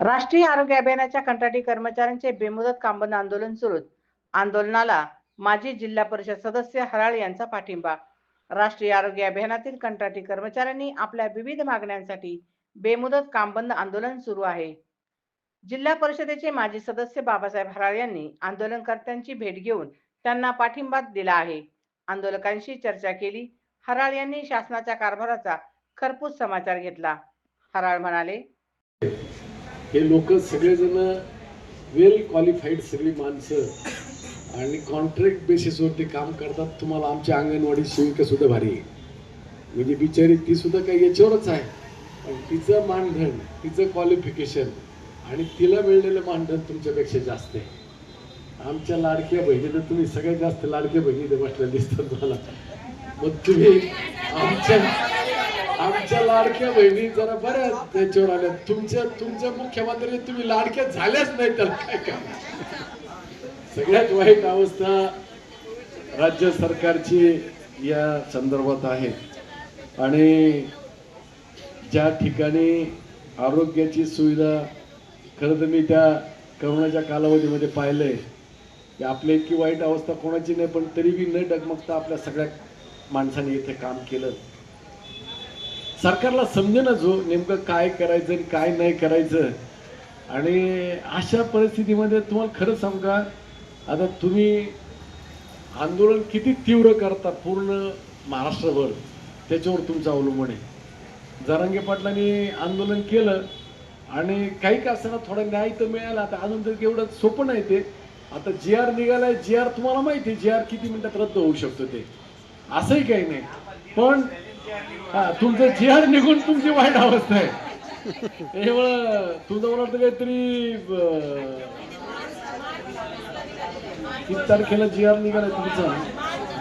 राष्ट्रीय आरोग्य अभियानाच्या कंत्राटी कर्मचाऱ्यांचे बेमुदत कामबंद आंदोलन सुरू. आंदोलनाला माजी जिल्हा परिषद सदस्य हराळ यांचा पाठिंबा. राष्ट्रीय आरोग्य अभियानातील कंत्राटी कर्मचाऱ्यांनी आपल्या विविध मागण्यांसाठी बेमुदत कामबंद आंदोलन सुरू आहे. जिल्हा परिषदेचे माजी सदस्य बाबासाहेब हराळ यांनी आंदोलनकर्त्यांची भेट घेऊन त्यांना पाठिंबा दिला आहे. आंदोलकांशी चर्चा केली. हराळ यांनी शासनाच्या कारभाराचा खरपूस समाचार घेतला. हराळ म्हणाले हे लोक सगळेजण वेल क्वालिफाईड सगळी माणसं आणि कॉन्ट्रॅक्ट बेसिसवरती काम करतात. तुम्हाला आमच्या अंगणवाडी सेविकासुद्धा भारी आहे. म्हणजे बिचारी ती सुद्धा काही याच्यावरच आहे. पण तिचं मानधन तिचं क्वालिफिकेशन आणि तिला मिळलेलं मानधन तुमच्यापेक्षा जास्त आहे. आमच्या लाडक्या बहिणीनं तुम्ही सगळ्यात जास्त लाडक्या बहिणी इथे बसल्या दिसतात मला. मग तुम्ही आमच्या आमच्या लाडक्या बहिणी जरा बऱ्याच त्याच्यावर आल्या. तुमच्या तुमच्या मुख्यमंत्री तुम्ही लाडक्या झाल्याच नाही तर काय का सगळ्यात वाईट अवस्था राज्य सरकारची या संदर्भात आहे. आणि ज्या ठिकाणी आरोग्याची सुविधा खरं तर मी त्या करोनाच्या कालावधीमध्ये पाहिलंय. की आपल्या इतकी वाईट अवस्था कोणाची नाही पण तरी बी न डगमगता आपल्या सगळ्या माणसाने इथे काम केलं. सरकारला समजेना जो नेमकं काय करायचं आणि काय नाही करायचं. आणि अशा परिस्थितीमध्ये तुम्हाला खरं सांगू का? आता तुम्ही आंदोलन किती तीव्र करता पूर्ण महाराष्ट्रभर त्याच्यावर तुमचं अवलंबून आहे. जरांगे पाटलांनी आंदोलन केलं आणि काही का असताना थोडा न्याय तर मिळाला. आता अजून तर एवढं सोपं नाही ते. आता जी आर निघालाय जी आर तुम्हाला माहिती आहे जी आर किती मिनिटात रद्द होऊ शकतो ते. असंही काही नाही. पण हा तुमचं जी आर निघून तुमची वाईट अवस्था आहे. त्यामुळं तुझं मला वाटतं काहीतरी किती तारखेला जी आर निघाला तुमचा.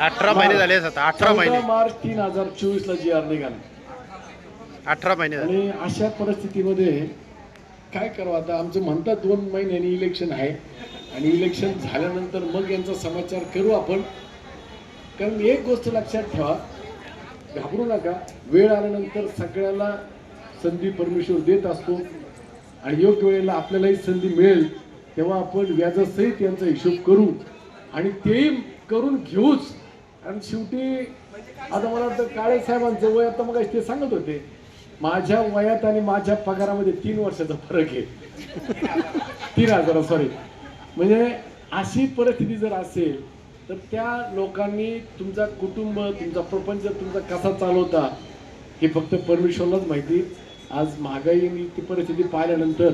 अठरा महिने झाले अठरा चौदा महिने. मार्च तीन हजार चोवीस ला जी आर निघाला अठरा महिने झाले. आणि अशा परिस्थितीमध्ये काय करावं आता? आमचं म्हणतात दोन महिन्यांनी इलेक्शन आहे. आणि इलेक्शन झाल्यानंतर मग यांचा समाचार करू आपण. कारण एक गोष्ट लक्षात ठेवा घाबरू नका. वेळ आल्यानंतर सगळ्याला संधी परमेश्वर देत असतो. आणि योग्य वेळेला आपल्यालाही संधी मिळेल तेव्हा आपण व्याजासहित यांचा हिशोब करू आणि तेही करून घेऊच. आणि शेवटी आता मला वाटतं काळे साहेबांचं वय आता मग ते सांगत होते माझ्या वयात आणि माझ्या पगारामध्ये तीन वर्षाचा फरक आहे. तीन हजार सॉरी म्हणजे अशी परिस्थिती जर असेल तर त्या लोकांनी तुमचा कुटुंब तुमचा प्रपंच तुमचा कसा चालवता हे फक्त परमेश्वरलाच माहिती. आज महागाई ती परिस्थिती पाहिल्यानंतर